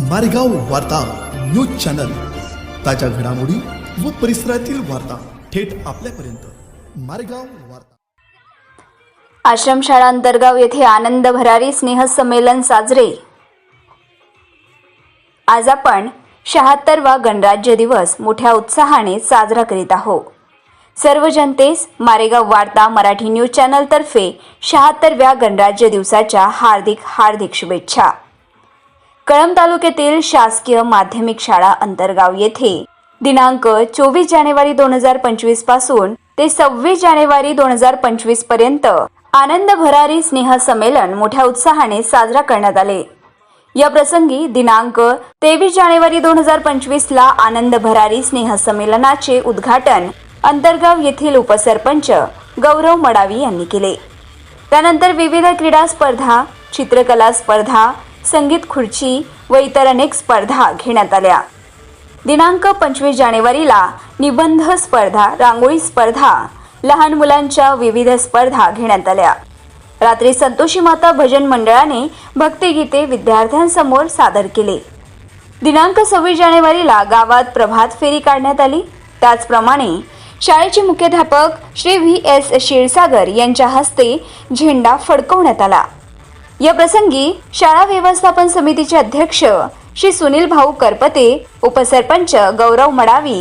मारेगाव वार्ता news channel. ताज्या घडामोडी व परिसरातील वार्ता थेट आपल्यापर्यंत. मारेगाव वार्ता. आश्रमशाळा अंतर्गाव येथे आनंद भरारी स्नेह संमेलन साजरे. आज आपण शहात्तरवा गणराज्य दिवस मोठ्या उत्साहाने साजरा करीत आहोत. सर्व जनतेस मारेगाव वार्ता मराठी न्यूज चॅनलतर्फे शहात्तरव्या गणराज्य दिवसाच्या हार्दिक हार्दिक शुभेच्छा. कळंब तालुक्यातील शासकीय माध्यमिक शाळा अंतर्गाव येथे दिनांक चोवीस जानेवारी दोन हजार पंचवीसपासून ते सव्वीस जानेवारी दोन हजार पंचवीसपर्यंत आनंद भरारी स्नेह संमेलन मोठ्या उत्साहाने साजरा करण्यात आले. या प्रसंगी दिनांक तेवीस जानेवारी दोन हजार पंचवीस ला आनंद भरारी स्नेह संमेलनाचे उद्घाटन अंतर्गाव येथील उपसरपंच गौरव मडावी यांनी केले. त्यानंतर विविध क्रीडा स्पर्धा चित्रकला स्पर्धा संगीत खुर्ची व इतर अनेक स्पर्धा घेण्यात आल्या. दिनांक पंचवीस जानेवारीला निबंध स्पर्धा रांगोळी स्पर्धा लहान मुलांच्या विविध स्पर्धा घेण्यात आल्या. रात्री संतोषी माता भजन मंडळाने भक्तिगीते विद्यार्थ्यांसमोर सादर केले. दिनांक सव्वीस जानेवारीला गावात प्रभात फेरी काढण्यात आली. त्याचप्रमाणे शाळेचे मुख्याध्यापक श्री व्ही एस क्षीरसागर यांच्या हस्ते झेंडा फडकवण्यात आला. या प्रसंगी शाळा व्यवस्थापन समितीचे अध्यक्ष श्री सुनील भाऊ करपते उपसरपंच गौरव मडावी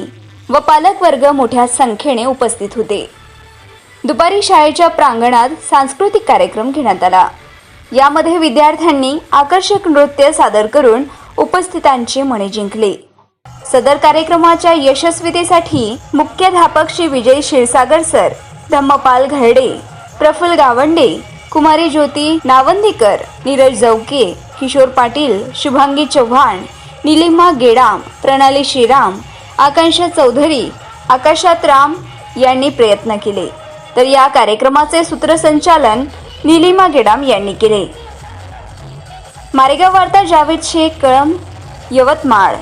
व पालकवर्ग मोठ्या संख्येने उपस्थित होते. दुपारी शाळेच्या प्रांगणात सांस्कृतिक कार्यक्रम घेण्यात आला. यामध्ये विद्यार्थ्यांनी आकर्षक नृत्य सादर करून उपस्थितांची मने जिंकले. सदर कार्यक्रमाच्या यशस्वीतेसाठी मुख्याध्यापक श्री विजय क्षीरसागर सर धम्मपाल घरडे प्रफुल्ल गावंडे कुमारी ज्योती नावंदीकर नीरज जवके किशोर पाटील शुभांगी चव्हाण निलिमा गेडाम प्रणाली श्रीराम आकांक्षा चौधरी आकाशात राम यांनी प्रयत्न केले. तर या कार्यक्रमाचे सूत्रसंचालन निलिमा गेडाम यांनी केले. मारेगाव वार्ता जावेद शेख कळम यवतमाळ.